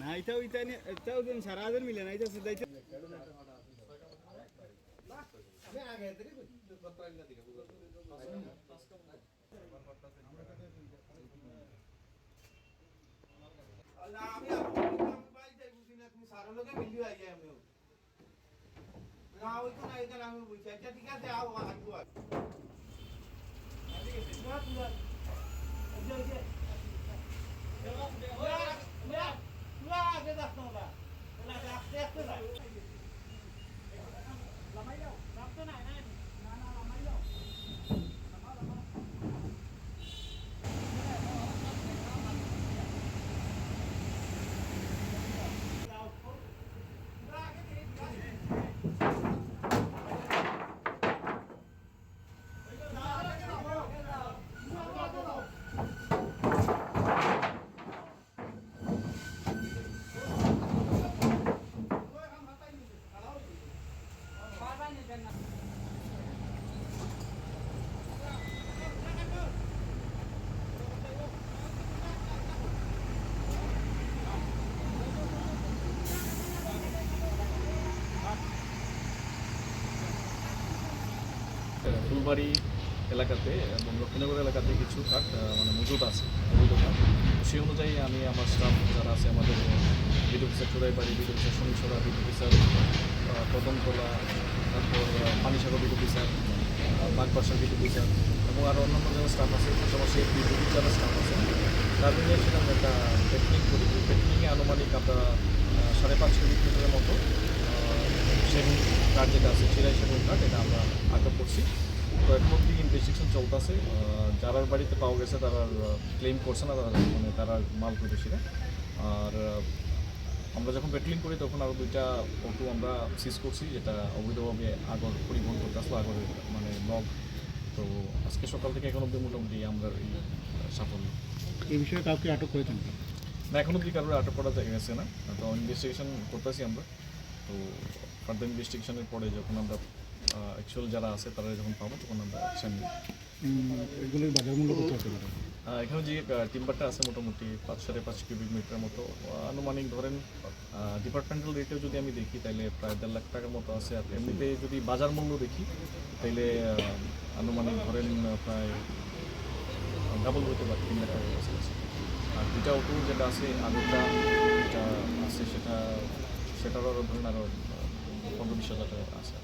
না এটাও এটা নিয়ে এটাও দিন সারা মিলে না এটা বুঝি না মিলিয়ে আই আমি না ওই তো না এখানে আমি বুঝছি আচ্ছা ঠিক আছে আও আসব আর ফুলবাড়ি এলাকাতে এবং লক্ষ্মীনগর এলাকাতে কিছু কাঠ মানে মজুদ আছে অবৈধ কাঠ। সেই অনুযায়ী আমি আমার স্টাফ যারা আছে আমাদের বিদ্যুৎ অফিসার চোরাইবাড়ি বিদ্যুৎ অফিসার শনিছড়া বিদ্যুৎ অফিসার কদমতলা তারপর পানিসাগর বিদ্যুৎ অফিসার বাগবাসার বিদ্যুৎ অফিসার এবং আরও অন্যান্য যারা স্টাফ আছে, পাশাপাশি বিদ্যুৎ যারা স্টাফ আছে, তাদের নিয়ে সেটা একটা টেকনিক করি। টেকনিকে আনুমানিক আমরা সাড়ে পাঁচ কিলোমিটারের মতো সেগুন কার্ড যেটা আছে, চিরাই সেগুন কার্ড এটা আমরা আটক করছি। তো এখন অব্দি ইনভেস্টিগেশন চলতেছে। যারার বাড়িতে পাওয়া গেছে তারা ক্লেম করছে না তারা মানে তারা মাল প্রবেশীরা আর আমরা যখন পেট্রোলিং করি তখন আরও দুইটা অটো আমরা সিজ করছি যেটা অবৈধভাবে আগর পরিবহন করতে আসলো আগরের মানে লগ তো আজকে সকাল থেকে এখন অব্দি মোটামুটি আমরা এই সাফল্য। এই বিষয়ে কাউকে আটক করেছেন না এখন অব্দি কারোর আটক করা যায় গেছে না। তো ইনভেস্টিগেশন করতেছি আমরা। তো ফার্দার ইনভেস্টিগেশনের পরে যখন আমরা অ্যাকচুয়াল যারা আছে তারা যখন পাবো তখন আমরা অ্যাকশন নিই এগুলোর বাজার মূল্য কত হতে পারে? এখানে যে টিম্বারটা আছে মোটামুটি পাঁচ সাড়ে পাঁচ কিউবিক মিটারের মতো। আনুমানিক ধরেন ডিপার্টমেন্টাল রেটেও যদি আমি দেখি তাহলে প্রায় দেড় লাখ টাকার মতো আছে। আর এমনিতে যদি বাজার মূল্য দেখি তাহলে আনুমানিক ধরেন প্রায় ডাবল হতে পারে তিন লাখ টাকার কাছাকাছি আর দুটা অটো যেটা আছে আগরটা যেটা আছে সেটা সেটারও ধরেন আরও পনেরো বিশ হাজার টাকা আছে।